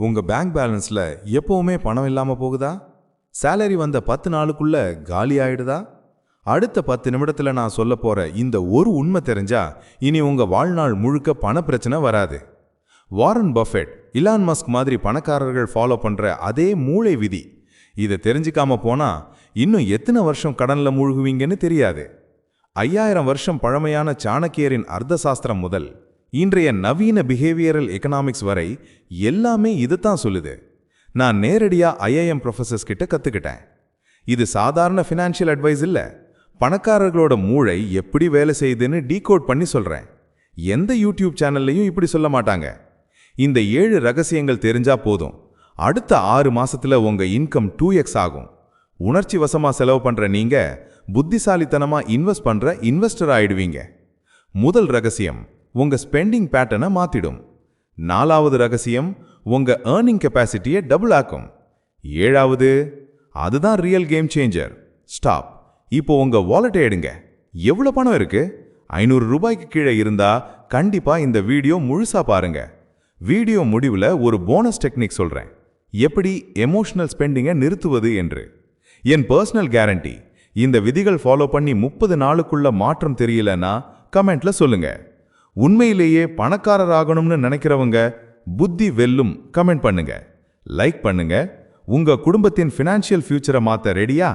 உங்கள் பேங்க் பேலன்ஸில் எப்போவுமே பணம் இல்லாமல் போகுதா? சேலரி வந்த பத்து நாளுக்குள்ள காலி ஆயிடுதா? அடுத்த பத்து நிமிடத்தில் நான் சொல்ல போகிற இந்த ஒரு உண்மை தெரிஞ்சா இனி உங்கள் வாழ்நாள் முழுக்க பண பிரச்சனை வராது. வாரன் பஃபெட் இலான் மஸ்க் மாதிரி பணக்காரர்கள் ஃபாலோ பண்ணுற அதே மூளை விதி. இதை தெரிஞ்சிக்காம போனால் இன்னும் எத்தனை வருஷம் கடனில் மூழ்குவீங்கன்னு தெரியாது. ஐயாயிரம் வருஷம் பழமையான சாணக்கியரின் அர்த்தசாஸ்திரம் முதல் இன்றைய நவீன பிஹேவியரல் எக்கனாமிக்ஸ் வரை எல்லாமே இதுதான் சொல்லுது. நான் நேரடியாக ஐஐஎம் ப்ரொஃபஸர்ஸ் கிட்ட கற்றுக்கிட்டேன் இது சாதாரண ஃபினான்ஷியல் அட்வைஸ் இல்லை. பணக்காரர்களோட மூளை எப்படி வேலை செய்யுதுன்னு டீகோட் பண்ணி சொல்கிறேன் எந்த யூடியூப் சேனல்லையும் இப்படி சொல்ல மாட்டாங்க. இந்த ஏழு ரகசியங்கள் தெரிஞ்சா போதும். அடுத்த ஆறு மாசத்துல உங்க இன்கம் டூ எக்ஸ் ஆகும். உணர்ச்சி வசமா செலவு பண்ற நீங்க புத்திசாலித்தனமா இன்வெஸ்ட் பண்ற இன்வெஸ்டர் ஆயிடுவீங்க. முதல் ரகசியம் உங்கள் ஸ்பெண்டிங் பேட்டர்னை மாற்றிடும் நாலாவது ரகசியம் உங்கள் ஏர்னிங் கெப்பாசிட்டியை டபுள் ஆக்கும். ஏழாவது அதுதான் ரியல் கேம் சேஞ்சர் ஸ்டாப் இப்போ உங்கள் வாலெட்டை எடுங்க. எவ்வளோ பணம் இருக்குது ஐநூறு ரூபாய்க்கு கீழே இருந்தால் கண்டிப்பாக இந்த வீடியோ முழுசாக பாருங்க. வீடியோ முடிவில் ஒரு போனஸ் டெக்னிக் சொல்கிறேன் எப்படி எமோஷனல் ஸ்பெண்டிங்கை நிறுத்துவது என்று. என் பர்சனல் கேரண்டி இந்த விதிகள் ஃபாலோ பண்ணி முப்பது நாளுக்குள்ள மாற்றம் தெரியலன்னா கமெண்ட்ல சொல்லுங்கள் உண்மையிலேயே பணக்காரர் ஆகணும்னு நினைக்கிறவங்க புத்தி வெல்லும் கமெண்ட் பண்ணுங்க. லைக் பண்ணுங்க. உங்க குடும்பத்தின் ஃபினான்ஷியல் ஃபியூச்சரை மாற்ற ரெடியா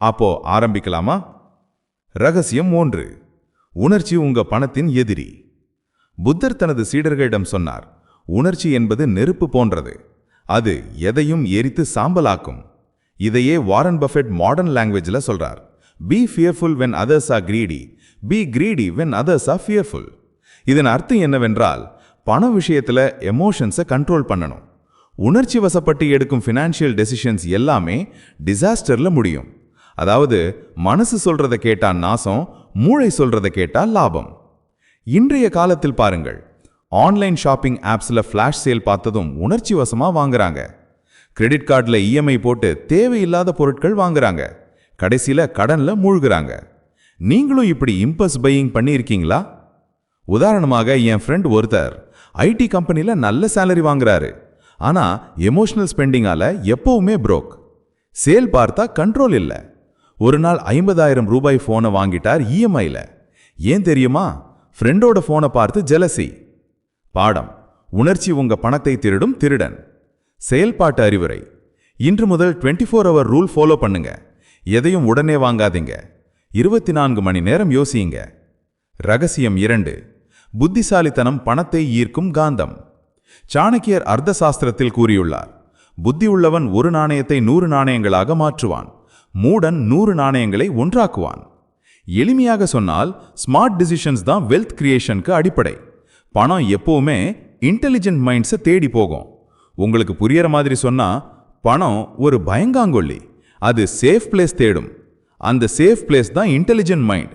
அப்போ ஆரம்பிக்கலாமா? ரகசியம் ஒன்று. உணர்ச்சி உங்க பணத்தின் எதிரி. புத்தர் தனது சீடர்களிடம் சொன்னார் உணர்ச்சி என்பது நெருப்பு போன்றது. அது எதையும் எரித்து சாம்பலாக்கும். இதையே வாரன் பஃபெட் மாடர்ன் லாங்குவேஜில் சொல்றார். Be fearful when others are greedy be greedy when others are fearful இதன் அர்த்தம் என்னவென்றால் பண விஷயத்தில் எமோஷன்ஸை கண்ட்ரோல் பண்ணணும். உணர்ச்சி வசப்பட்டு எடுக்கும் ஃபினான்ஷியல் டெசிஷன்ஸ் எல்லாமே டிசாஸ்டரில் முடியும். அதாவது மனசு சொல்றத கேட்டால் நாசம் மூளை சொல்றத கேட்டால் லாபம். இன்றைய காலத்தில் பாருங்கள் ஆன்லைன் ஷாப்பிங் ஆப்ஸில் ஃப்ளாஷ் சேல் பார்த்ததும் உணர்ச்சி வசமாக வாங்குறாங்க. கிரெடிட் கார்டில் இஎம்ஐ போட்டு தேவையில்லாத பொருட்கள் வாங்குறாங்க. கடைசியில் கடனில் மூழ்கிறாங்க. நீங்களும் இப்படி இம்பல்ஸ் பையிங் பண்ணியிருக்கீங்களா? உதாரணமாக என் ஃப்ரெண்ட் ஒருத்தர் ஐடி கம்பெனியில் நல்ல சேலரி வாங்குறாரு. ஆனால் எமோஷனல் ஸ்பெண்டிங்கால எப்பவுமே ப்ரோக் சேல் பார்த்தா கண்ட்ரோல் இல்லை. ஒரு நாள் ஐம்பதாயிரம் ரூபாய் ஃபோனை வாங்கிட்டார் இஎம்ஐயில் ஏன் தெரியுமா? ஃப்ரெண்டோட ஃபோனை பார்த்து ஜெலசி பாடம். உணர்ச்சி உங்க பணத்தை திருடும் திருடன். செயல்பாட்டு அறிவுரை. இன்று முதல் 24 ஃபோர் ஹவர் ரூல் ஃபாலோ பண்ணுங்க. எதையும் உடனே வாங்காதீங்க. இருபத்தி நான்கு மணி நேரம் யோசியுங்க. ரகசியம் இரண்டு. புத்திசாலித்தனம் பணத்தை ஈர்க்கும் காந்தம். சாணக்கியர் அர்த்த சாஸ்திரத்தில் கூறியுள்ளார் புத்தி உள்ளவன் ஒரு நாணயத்தை நூறு நாணயங்களாக மாற்றுவான் மூடன் நூறு நாணயங்களை ஒன்றாக்குவான். எளிமையாக சொன்னால் ஸ்மார்ட் டிசிஷன்ஸ் தான் வெல்த் கிரியேஷனுக்கு அடிப்படை. பணம் எப்போவுமே இன்டெலிஜென்ட் மைண்ட்ஸை தேடி போகும். உங்களுக்கு புரியற மாதிரி சொன்னா பணம் ஒரு பயங்காங்கொல்லி அது சேஃப் பிளேஸ் தேடும். அந்த சேஃப் பிளேஸ் தான் இன்டெலிஜென்ட் மைண்ட்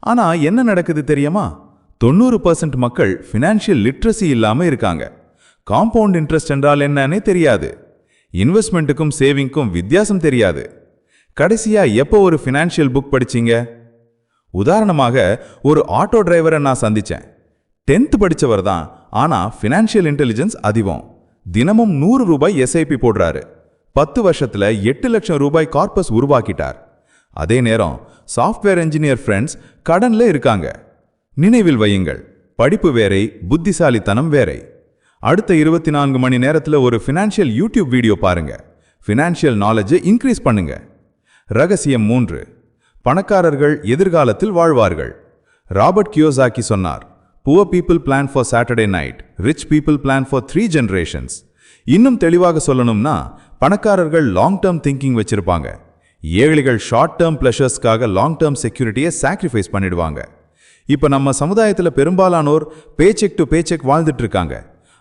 ஆனா என்ன நடக்குது தெரியுமா? தொண்ணூறு பர்சன்ட் மக்கள் ஃபினான்ஷியல் லிட்ரஸி இல்லாமல் இருக்காங்க. காம்பவுண்ட் இன்ட்ரெஸ்ட் என்றால் என்னன்னே தெரியாது. இன்வெஸ்ட்மெண்ட்டுக்கும் சேவிங்க்கும் வித்தியாசம் தெரியாது. கடைசியாக எப்போ ஒரு ஃபினான்ஷியல் புக் படிச்சீங்க? உதாரணமாக ஒரு ஆட்டோ டிரைவரை நான் சந்தித்தேன் டென்த் படிச்சவர் தான் ஆனால் ஃபினான்ஷியல் இன்டெலிஜென்ஸ் அதிகம். தினமும் நூறு ரூபாய் எஸ்ஐபி போடுறாரு. பத்து வருஷத்தில் எட்டு லட்சம் ரூபாய் கார்பஸ் உருவாக்கிட்டார். அதே நேரம் சாஃப்ட்வேர் இன்ஜினியர் ஃப்ரெண்ட்ஸ் கடனில் இருக்காங்க. நினைவில் வையுங்கள். படிப்பு வேறை புத்திசாலித்தனம் வேறை. அடுத்த இருபத்தி நான்கு மணி நேரத்தில் ஒரு ஃபினான்ஷியல் யூடியூப் வீடியோ பாருங்க. ஃபினான்ஷியல் நாலேஜை இன்க்ரீஸ் பண்ணுங்க. ரகசியம் மூன்று. பணக்காரர்கள் எதிர்காலத்தில் வாழ்வார்கள். ராபர்ட் கியோசாக்கி சொன்னார் poor people plan for Saturday night rich people plan for three generations இன்னும் தெளிவாக சொல்லணும்னா பணக்காரர்கள் லாங் டேர்ம் திங்கிங் வச்சிருப்பாங்க. ஏழைகள் ஷார்ட் டேர்ம் பிளஷர்ஸ்க்காக லாங் டேர்ம் செக்யூரிட்டியை சாக்ரிஃபைஸ் பண்ணிடுவாங்க. இப்போ நம்ம சமுதாயத்தில் பெரும்பாலானோர் பேச்செக் டு பேச்செக் வாழ்ந்துட்டு இருக்காங்க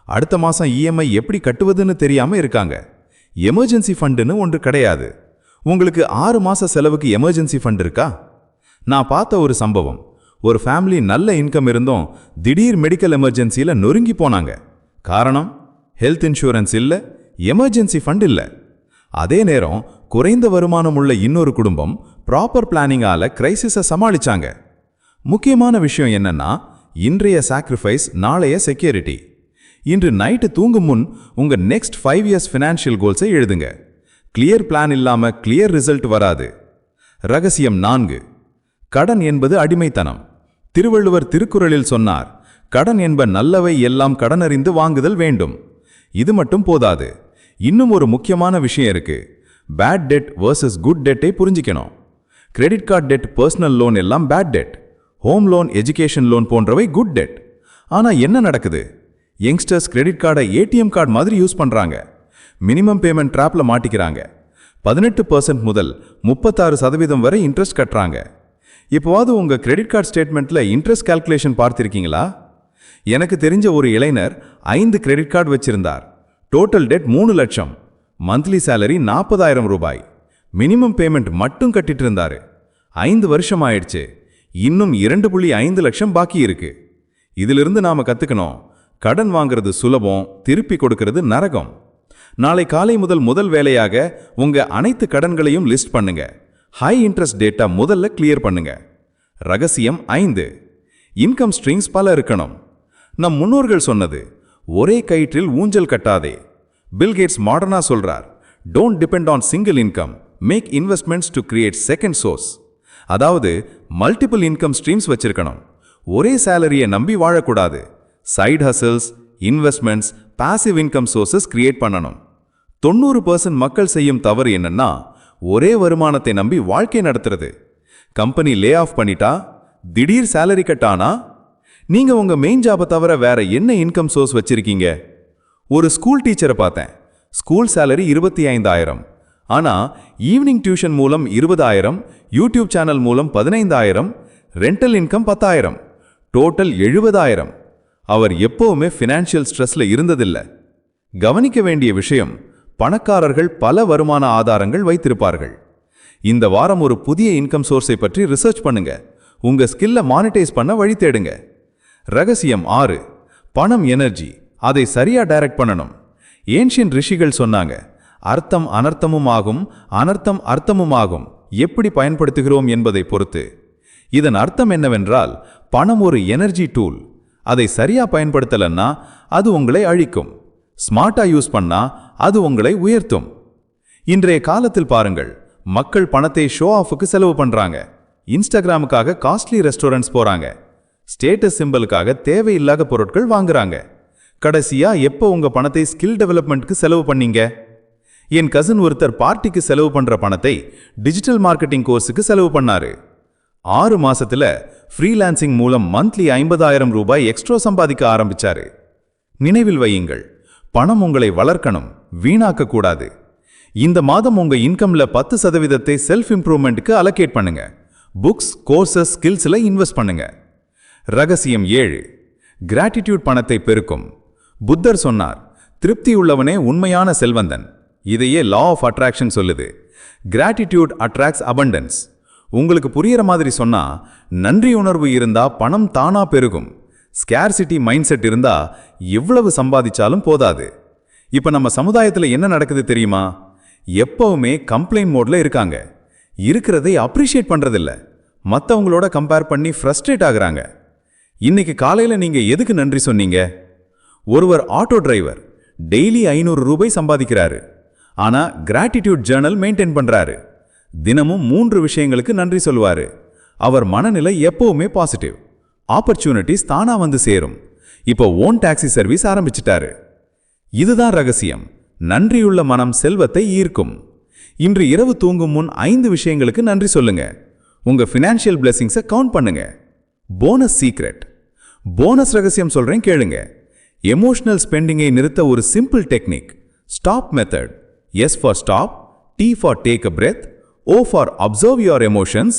அடுத்த மாதம் இஎம்ஐ எப்படி கட்டுவதுன்னு தெரியாமல் இருக்காங்க. எமர்ஜென்சி ஃபண்டுன்னு ஒன்று கிடையாது. உங்களுக்கு ஆறு மாத செலவுக்கு எமர்ஜென்சி ஃபண்ட் இருக்கா? நான் பார்த்த ஒரு சம்பவம். ஒரு ஃபேமிலி நல்ல இன்கம் இருந்தும் திடீர் மெடிக்கல் எமர்ஜென்சியில் நொறுங்கி போனாங்க. காரணம்? ஹெல்த் இன்சூரன்ஸ் இல்லை எமர்ஜென்சி ஃபண்ட் இல்லை. அதே நேரம் குறைந்த வருமானம் உள்ள இன்னொரு குடும்பம் ப்ராப்பர் பிளானிங்கால் கிரைசிஸை சமாளிச்சாங்க. முக்கியமான விஷயம் என்னன்னா இன்றைய சாக்ரிஃபைஸ் நாளைய செக்யூரிட்டி இன்று நைட்டு தூங்கும் முன் உங்கள் நெக்ஸ்ட் ஃபைவ் இயர்ஸ் ஃபினான்ஷியல் கோல்ஸை எழுதுங்க. கிளியர் பிளான் இல்லாமல் கிளியர் ரிசல்ட் வராது. ரகசியம் நான்கு. கடன் என்பது அடிமைத்தனம். திருவள்ளுவர் திருக்குறளில் சொன்னார் கடன் என்ப நல்லவை எல்லாம் கடனறிந்து வாங்குதல் வேண்டும். இது மட்டும் போதாது. இன்னும் ஒரு முக்கியமான விஷயம் இருக்கு. பேட் டெட் வர்சஸ் குட் டெட்டை புரிஞ்சிக்கணும். Credit card debt personal loan எல்லாம் bad debt home loan education loan போன்றவை குட் டெட். ஆனால் என்ன நடக்குது? யங்ஸ்டர்ஸ் கிரெடிட் கார்டை ஏடிஎம் கார்டு மாதிரி யூஸ் பண்ணுறாங்க மினிமம் பேமெண்ட் ட்ராப்பில் மாட்டிக்கிறாங்க. பதினெட்டு பர்சன்ட் முதல் முப்பத்தாறு சதவீதம் வரை இன்ட்ரெஸ்ட் கட்டுறாங்க. இப்போவாது உங்கள் கிரெடிட் கார்டு ஸ்டேட்மெண்ட்டில் இன்ட்ரெஸ்ட் கால்குலேஷன் பார்த்துருக்கீங்களா? எனக்கு தெரிஞ்ச ஒரு இளைஞர் ஐந்து கிரெடிட் கார்டு வச்சிருந்தார். டோட்டல் டெட் மூணு லட்சம். மந்த்லி சேலரி நாற்பதாயிரம் ரூபாய். மினிமம் பேமெண்ட் மட்டும் கட்டிட்டு இருந்தாரு. ஐந்து வருஷம் ஆயிடுச்சு. இன்னும் இரண்டு புள்ளி ஐந்து லட்சம் பாக்கி இருக்கு. இதிலிருந்து நாம கத்துக்கணும் கடன் வாங்குறது சுலபம் திருப்பி கொடுக்கிறது நரகம். நாளை காலை முதல் முதல் வேலையாக உங்க அனைத்து கடன்களையும் லிஸ்ட் பண்ணுங்க. ஹை இன்ட்ரெஸ்ட் டேட்டா முதல்ல கிளியர் பண்ணுங்க. ரகசியம் ஐந்து. இன்கம் ஸ்ட்ரீம்ஸ் பல இருக்கணும். நம் முன்னோர்கள் சொன்னது ஒரே கயிற்றில் ஊஞ்சல் கட்டாதே. பில்கேட்ஸ் மாடர்னா சொல்றார் don't depend on single income make investments to create second source அதாவது மல்டிபிள் இன்கம் ஸ்ட்ரீம்ஸ் வச்சிருக்கணும். ஒரே சேலரியை நம்பி வாழக்கூடாது. Side hustles investments passive income sources create பண்ணணும். தொண்ணூறு பர்சன்ட் மக்கள் செய்யும் தவறு என்னன்னா ஒரே வருமானத்தை நம்பி வாழ்க்கை நடத்துறது. கம்பெனி லே ஆஃப் பண்ணிட்டா திடீர் சேலரி கட் ஆனா நீங்க உங்க மெயின் ஜாபை தவிர வேற என்ன இன்கம் சோர்ஸ் வச்சிருக்கீங்க? ஒரு ஸ்கூல் டீச்சரை பார்த்தேன். ஸ்கூல் சேலரி இருபத்தி ஐந்தாயிரம். ஆனா ஈவினிங் டியூஷன் மூலம் இருபதாயிரம் யூடியூப் சேனல் மூலம் பதினைந்தாயிரம் ரெண்டல் இன்கம் பத்தாயிரம் டோட்டல் எழுபதாயிரம். அவர் எப்பவுமே ஃபினான்ஷியல் ஸ்ட்ரெஸ்ல இருந்ததில்லை. கவனிக்க வேண்டிய விஷயம் பணக்காரர்கள் பல வருமான ஆதாரங்கள் வைத்திருப்பார்கள். இந்த வாரம் ஒரு புதிய இன்கம் சோர்ஸை பற்றி ரிசர்ச் பண்ணுங்க. உங்க ஸ்கில்ல மானிட்டைஸ் பண்ண வழி தேடுங்க. ரகசியம் ஆறு பணம் எனர்ஜி அதை சரியா டைரக்ட் பண்ணணும். ஏன்ஷியன் ரிஷிகள் சொன்னாங்க அர்த்தம் அனர்த்தமும் ஆகும் அனர்த்தம் அர்த்தமுமாகும். எப்படி பயன்படுத்துகிறோம் என்பதை பொறுத்து. இதன் அர்த்தம் என்னவென்றால் பணம் ஒரு எனர்ஜி டூல். அதை சரியா பயன்படுத்தலன்னா அது உங்களை அழிக்கும். ஸ்மார்ட்டா யூஸ் பண்ணா அது உங்களை உயர்த்தும். இன்றைய காலத்தில் பாருங்கள் மக்கள் பணத்தை ஷோ ஆஃபுக்கு செலவு பண்றாங்க. இன்ஸ்டாகிராமுக்காக காஸ்ட்லி ரெஸ்டாரண்ட்ஸ் போறாங்க. ஸ்டேட்டஸ் சிம்பிளுக்காக தேவையில்லாத பொருட்கள் வாங்குறாங்க. கடைசியா எப்போ உங்க பணத்தை ஸ்கில் டெவலப்மெண்ட்க்கு செலவு பண்ணீங்க? என் கசின் ஒருத்தர் பார்ட்டிக்கு செலவு பண்ற பணத்தை டிஜிட்டல் மார்க்கெட்டிங் கோர்ஸுக்கு செலவு பண்ணாரு. ஆறு மாசத்துல ஃப்ரீலான்சிங் மூலம் மந்த்லி ஐம்பதாயிரம் ரூபாய் எக்ஸ்ட்ரா சம்பாதிக்க ஆரம்பிச்சாரு. நினைவில் வையுங்கள் பணம் உங்களை வளர்க்கணும் வீணாக்க கூடாது. இந்த மாதம் உங்க இன்கம்ல பத்து சதவீதத்தை செல்ஃப் இம்ப்ரூவ்மெண்ட்டுக்கு அலோகேட் பண்ணுங்க. புக்ஸ் கோர்சஸ் ஸ்கில்ஸ்ல இன்வெஸ்ட் பண்ணுங்க. ரகசியம் ஏழு கிராட்டிடியூட் பணத்தை பெருக்கும். புத்தர் சொன்னார் திருப்தி உள்ளவனே உண்மையான செல்வந்தன். இதையே லா ஆஃப் அட்ராக்ஷன் சொல்லுது. கிராட்டிடியூட் அட்ராக்ட்ஸ் அபண்டன்ஸ் உங்களுக்கு புரியற மாதிரி சொன்னா நன்றி உணர்வு இருந்தா பணம் தானா பெருகும். ஸ்கேர்சிட்டி மைண்ட் செட் இருந்தா எவ்வளவு சம்பாதிச்சாலும் போதாது. இப்ப நம்ம சமுதாயத்தில் என்ன நடக்குது தெரியுமா? எப்பவுமே கம்ப்ளைண்ட் மோட்ல இருக்காங்க. இருக்கிறதை அப்ரிஷியேட் பண்றதில்ல. மற்றவங்களோட கம்பேர் பண்ணி ஃப்ரஸ்ட்ரேட் ஆகுறாங்க. இன்னைக்கு காலையில நீங்க எதுக்கு நன்றி சொன்னீங்க? ஒருவர் ஆட்டோ டிரைவர் டெய்லி ஐநூறு ரூபாய் சம்பாதிக்கிறாரு. ஆனா கிராட்டிடியூட் ஜேர்னல் மெயின்டைன் பண்றாரு. தினமும் மூன்று விஷயங்களுக்கு நன்றி சொல்லுவாரு. அவர் மனநிலை எப்பவுமே பாசிட்டிவ் ஆப்பர்ச்சுனிட்டிஸ் தானா வந்து சேரும். இப்போ ஓன் டாக்ஸி சர்வீஸ் ஆரம்பிச்சிட்டாரு. இதுதான் ரகசியம். நன்றியுள்ள மனம் செல்வத்தை ஈர்க்கும். இன்று இரவு தூங்கும் முன் ஐந்து விஷயங்களுக்கு நன்றி சொல்லுங்க. உங்க ஃபினான்ஷியல் பிளெஸிங்ஸை கவுண்ட் பண்ணுங்க. போனஸ் சீக்ரெட் போனஸ் ரகசியம் சொல்றேன் கேளுங்க. எமோஷனல் ஸ்பெண்டிங்கை நிறுத்த ஒரு simple technique stop method S for stop T for take a breath O for observe your emotions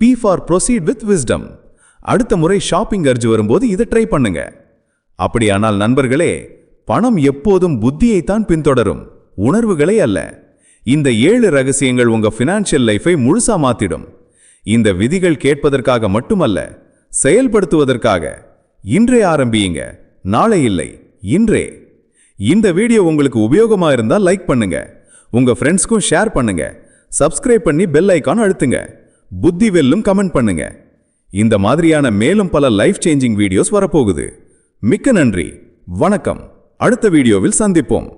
P for proceed with wisdom அடுத்த முறை ஷாப்பிங் அர்ஜு வரும்போது இதை ட்ரை பண்ணுங்க. அப்படியானால் நண்பர்களே பணம் எப்போதும் புத்தியைத்தான் பின்தொடரும் உணர்வுகளே அல்ல. இந்த ஏழு ரகசியங்கள் உங்க ஃபினான்ஷியல் லைஃபை முழுசா மாத்திடும். இந்த விதிகள் கேட்பதற்காக மட்டுமல்ல செயல்படுத்துவதற்காக. இன்றே ஆரம்பியுங்க நாளை இல்லை இன்றே. இந்த வீடியோ உங்களுக்கு உபயோகமா இருந்தா லைக் பண்ணுங்க. உங்க ஃப்ரெண்ட்ஸ்க்கும் ஷேர் பண்ணுங்க. சப்ஸ்கிரைப் பண்ணி பெல் ஐகான் அழுத்துங்க. புத்தி வெல்லும் கமெண்ட் பண்ணுங்க. இந்த மாதிரியான மேலும் பல லைஃப் சேஞ்சிங் வீடியோஸ் வரப்போகுது. மிக்க நன்றி. வணக்கம். அடுத்த வீடியோவில் சந்திப்போம்.